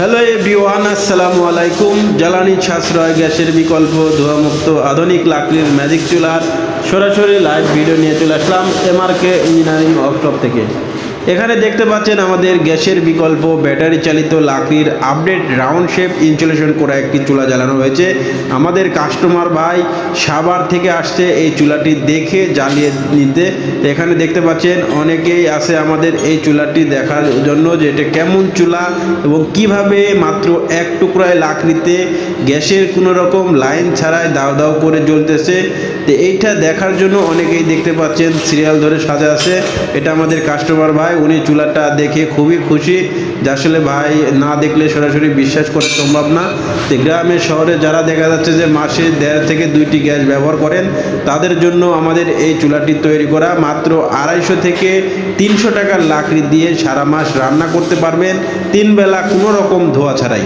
Hello everyone, আসসালামু আলাইকুম। জ্বালানি সাশ্রয় গ্যাসের বিকল্প, ধোয়ামুক্ত, আধুনিক লাকড়ির ম্যাজিক চুলার সরাসরি লাইভ ভিডিও নিয়ে চলে আসলাম এমআরকে ইঞ্জিনিয়ারিং ওয়ার্কশপ থেকে। এখানে দেখতে পাচ্ছেন আমাদের গ্যাসের বিকল্প, ব্যাটারি চালিত লাকড়ির আপডেট রাউন্ড শেপ ইনস্টলেশন করা একটি চুলা জ্বালানো হয়েছে। আমাদের কাস্টমার ভাই সাভার থেকে আসছে এই চুলাটি দেখে জ্বালিয়ে নিতে। এখানে দেখতে পাচ্ছেন অনেকেই আছে আমাদের এই চুলাটি দেখার জন্য যে এটা কেমন চুলা এবং কীভাবে মাত্র এক টুকরায় লাকড়িতে গ্যাসের কোনো রকম লাইন ছাড়াই দাও দাও করে জ্বলতেছে। তো এইটা দেখার জন্য অনেকেই দেখতে পাচ্ছেন সিরিয়াল ধরে সাজা আছে। এটা আমাদের কাস্টমার ভাই, উনি চুলাটা দেখে খুবই খুশি। যে আসলে ভাই না দেখলে সরাসরি বিশ্বাস করা সম্ভব না। তো গ্রামে শহরে যারা দেখা যাচ্ছে যে মাসে দেড় থেকে দুইটি গ্যাস ব্যবহার করেন, তাদের জন্য আমাদের এই চুলাটি তৈরি করা মাত্র আড়াইশো থেকে তিনশো টাকার লাকড়ি দিয়ে সারা মাস রান্না করতে পারবেন। তিন বেলা কোনো রকম ধোয়া ছাড়াই।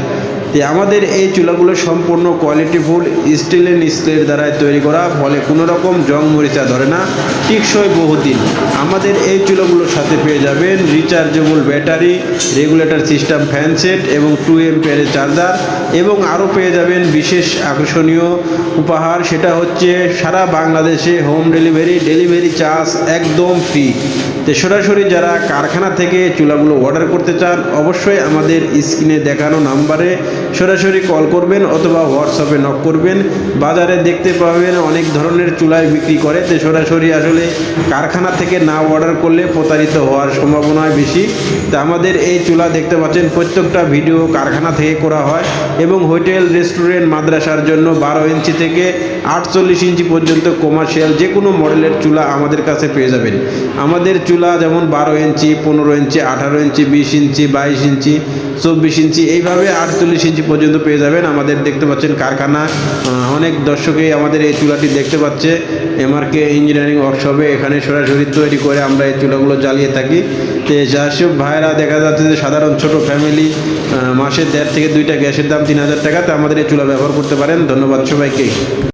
তো আমাদের এই চুলাগুলো সম্পূর্ণ কোয়ালিটিফুল স্টিল অ্যান্ড স্টিলের দ্বারাই তৈরি করা, ফলে কোনো রকম জং মরিচা ধরে না, টিকসই বহুদিন। আমাদের এই চুলাগুলোর সাথে পেয়ে যাবেন rechargeable battery regulator system fan set এবং টু এম এমপিয়ারের চার্জার এবং আরও পেয়ে যাবেন বিশেষ আকর্ষণীয় উপহার, সেটা হচ্ছে সারা বাংলাদেশে হোম ডেলিভারি ডেলিভারি চার্জ একদম ফ্রি তো সরাসরি যারা কারখানা থেকে চুলাগুলো অর্ডার করতে চান, অবশ্যই আমাদের স্ক্রিনে দেখানো নাম্বারে সরাসরি কল করবেন অথবা হোয়াটসঅ্যাপে নক করবেন। বাজারে দেখতে পাবেন অনেক ধরনের চুলাই বিক্রি করে। তো সরাসরি আসলে কারখানা থেকে না অর্ডার করলে প্রতারিত হওয়ার সম্ভাবনা বেশি। তা আমাদের এই চুলা দেখতে পাচ্ছেন, প্রত্যেকটা ভিডিও কারখানা থেকে করা হয় এবং হোটেল, রেস্টুরেন্ট, মাদ্রাসার জন্য বারো ইঞ্চি থেকে আটচল্লিশ ইঞ্চি পর্যন্ত কমার্শিয়াল যে কোনো মডেলের চুলা আমাদের কাছে পেয়ে যাবেন। আমাদের চুলা যেমন বারো ইঞ্চি, পনেরো ইঞ্চি, আঠারো ইঞ্চি, বিশ ইঞ্চি, বাইশ ইঞ্চি, চব্বিশ ইঞ্চি, এইভাবে আটচল্লিশ ইঞ্চি পর্যন্ত পেয়ে যাবেন আমাদের দেখতে পাচ্ছেন কারখানা। অনেক দর্শকেই আমাদের এই চুলাটি দেখতে পাচ্ছে। এমআরকে ইঞ্জিনিয়ারিং ওয়ার্কশপে এখানে সরাসরি তৈরি করে আমরা এই চুলাগুলো জ্বালিয়ে থাকি। তো যেসব ভাইরা দেখা যাচ্ছে যে সাধারণ ছোট ফ্যামিলি মাসে দেড় থেকে দুইটা গ্যাসের দাম তিন হাজার টাকা তো আমাদের এই চুলা ব্যবহার করতে পারেন। ধন্যবাদ সবাইকে।